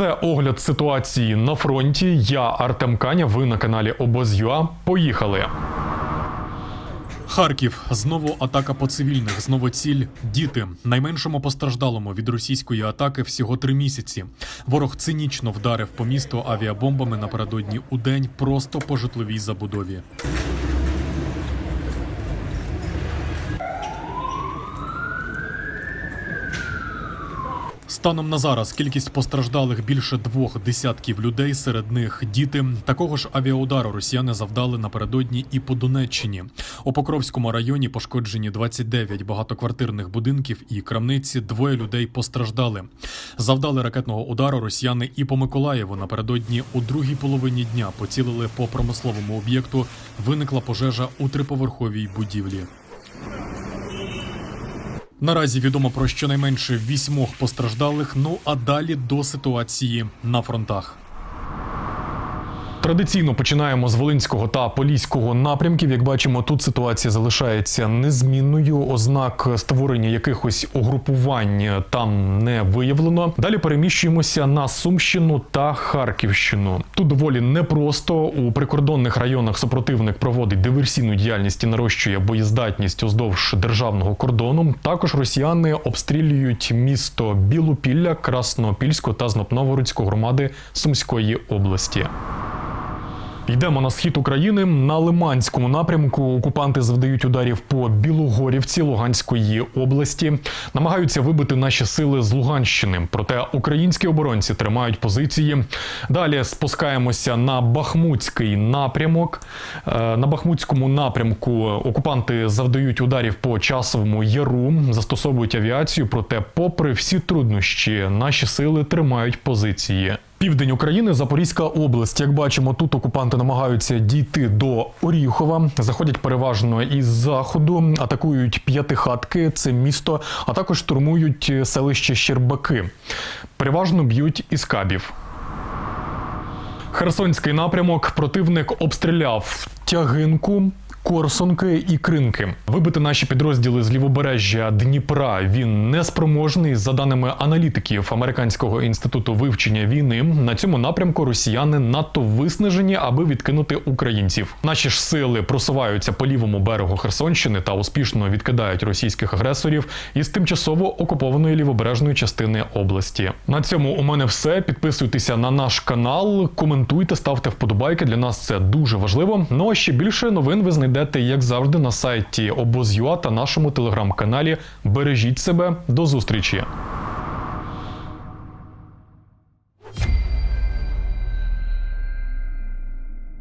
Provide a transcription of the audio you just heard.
Це огляд ситуації на фронті. Я Артем Каня. Ви на каналі Обоз.ЮА. Поїхали. Харків знову атака по цивільних. Знову ціль діти. Найменшому постраждалому від російської атаки всього три місяці. Ворог цинічно вдарив по місту авіабомбами напередодні у день просто по житловій забудові. Станом на зараз кількість постраждалих більше двох десятків людей, серед них діти. Такого ж авіаудару росіяни завдали напередодні і по Донеччині. У Покровському районі пошкоджені 29 багатоквартирних будинків і крамниці. Двоє людей постраждали. Завдали ракетного удару росіяни і по Миколаєву. Напередодні у другій половині дня поцілили по промисловому об'єкту. Виникла пожежа у триповерховій будівлі. Наразі відомо про щонайменше вісьмох постраждалих. Ну а далі до ситуації на фронтах. Традиційно починаємо з Волинського та Поліського напрямків. Як бачимо, тут ситуація залишається незмінною. Ознак створення якихось угрупувань там не виявлено. Далі переміщуємося на Сумщину та Харківщину. Тут доволі непросто. У прикордонних районах супротивник проводить диверсійну діяльність і нарощує боєздатність уздовж державного кордону. Також росіяни обстрілюють місто Білопілля, Краснопільську та Знопновгородську громади Сумської області. Йдемо на схід України. На Лиманському напрямку окупанти завдають ударів по Білогорівці Луганської області. Намагаються вибити наші сили з Луганщини. Проте українські оборонці тримають позиції. Далі спускаємося на Бахмутський напрямок. Е, На Бахмутському напрямку окупанти завдають ударів по часовому яру, застосовують авіацію. Проте, попри всі труднощі, наші сили тримають позиції. Південь України, Запорізька область. Як бачимо, тут окупанти намагаються дійти до Оріхова. Заходять переважно із заходу, атакують п'ятихатки, це місто, а також штурмують селище Щербаки. Переважно б'ють із кабів. Херсонський напрямок противник обстріляв тягинку. Корсунки і кринки вибити наші підрозділи з лівобережжя Дніпра. Він неспроможний. За даними аналітиків Американського інституту вивчення війни, на цьому напрямку росіяни надто виснажені, аби відкинути українців. Наші ж сили просуваються по лівому берегу Херсонщини та успішно відкидають російських агресорів із тимчасово окупованої лівобережної частини області. На цьому у мене все. Підписуйтеся на наш канал, коментуйте, ставте вподобайки. Для нас це дуже важливо. Ну а ще більше новин ви знайдете, як завжди, на сайті Обоз.ЮА та нашому телеграм-каналі. Бережіть себе до зустрічі.